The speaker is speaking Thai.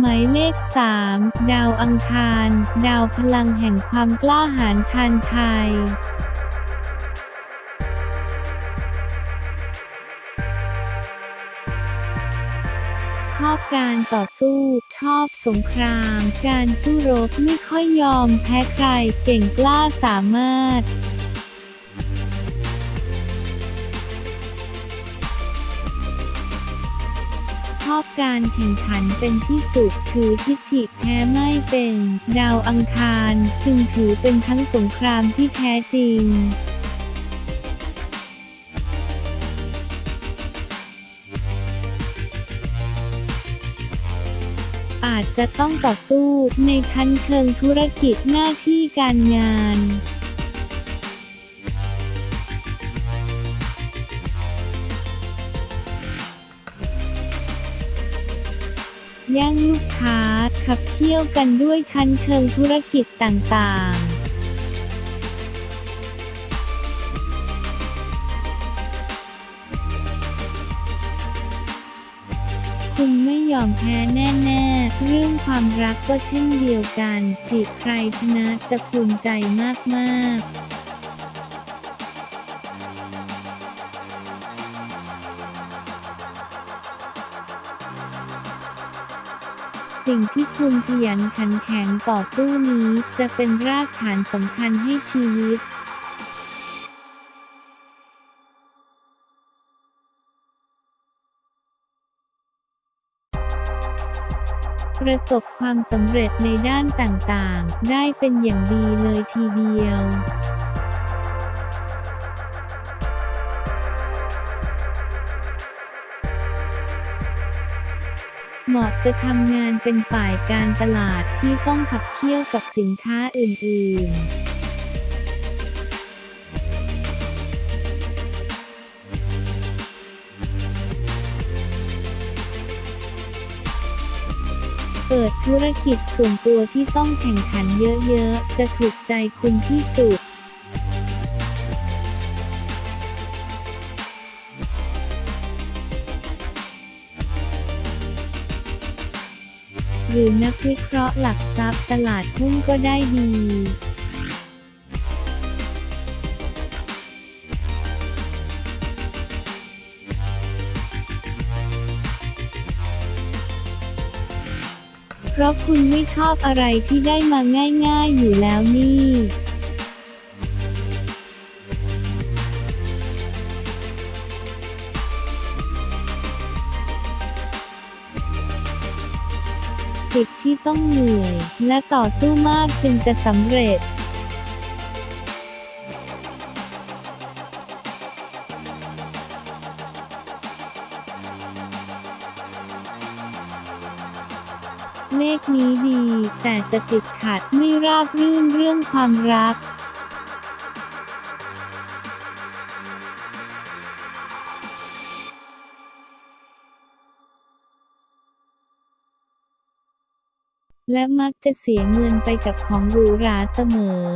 หมายเลข 3 ดาวอังคาร ดาวพลังแห่งความกล้าหาญชาญชัยชอบการต่อสู้ ชอบสงคราม การสู้รบไม่ค่อยยอมแพ้ใคร เก่งกล้าสามารถ อบการแข่งขันเป็นที่สุดถือทิฐิแท้ไม่เป็น ดาวอังคาร จึงถือเป็นทั้งสงครามที่แท้จริงอาจจะต้องต่อสู้ในชั้นเชิงธุรกิจหน้าที่การงาน แย่งลูกค้า ขับเคี่ยวกันด้วยชั้นเชิงธุรกิจต่างๆคุณไม่ยอมแพ้แน่ๆ เรื่องความรักก็เช่นเดียวกัน จีบใครชนะจะภูมิใจมากๆ สิ่งที่คุณขยันขันแข็งต่อสู้นี้ จะเป็นรากฐานสำคัญให้ชีวิตประสบความสำเร็จในด้านต่างๆ ได้เป็นอย่างดีเลยทีเดียว เหมาะจะทำงานเป็นฝ่ายการตลาดที่ต้องขับเคี่ยวกับสินค้าอื่น ๆเปิดธุรกิจส่วนตัวที่ต้องแข่งขันเยอะๆ จะถูกใจคุณที่สุด หรือนักวิเคราะห์หลักทรัพย์ตลาดหุ้นก็ได้ดีเพราะคุณไม่ชอบอะไรที่ได้มาง่ายๆอยู่แล้วนี่ ที่ต้องเหนื่อย และต่อสู้มากจึงจะสำเร็จเลขนี้ดี แต่จะติดขัดไม่ราบรื่นเรื่องความรัก และมักจะเสียเงินไปกับของหรูหราเสมอ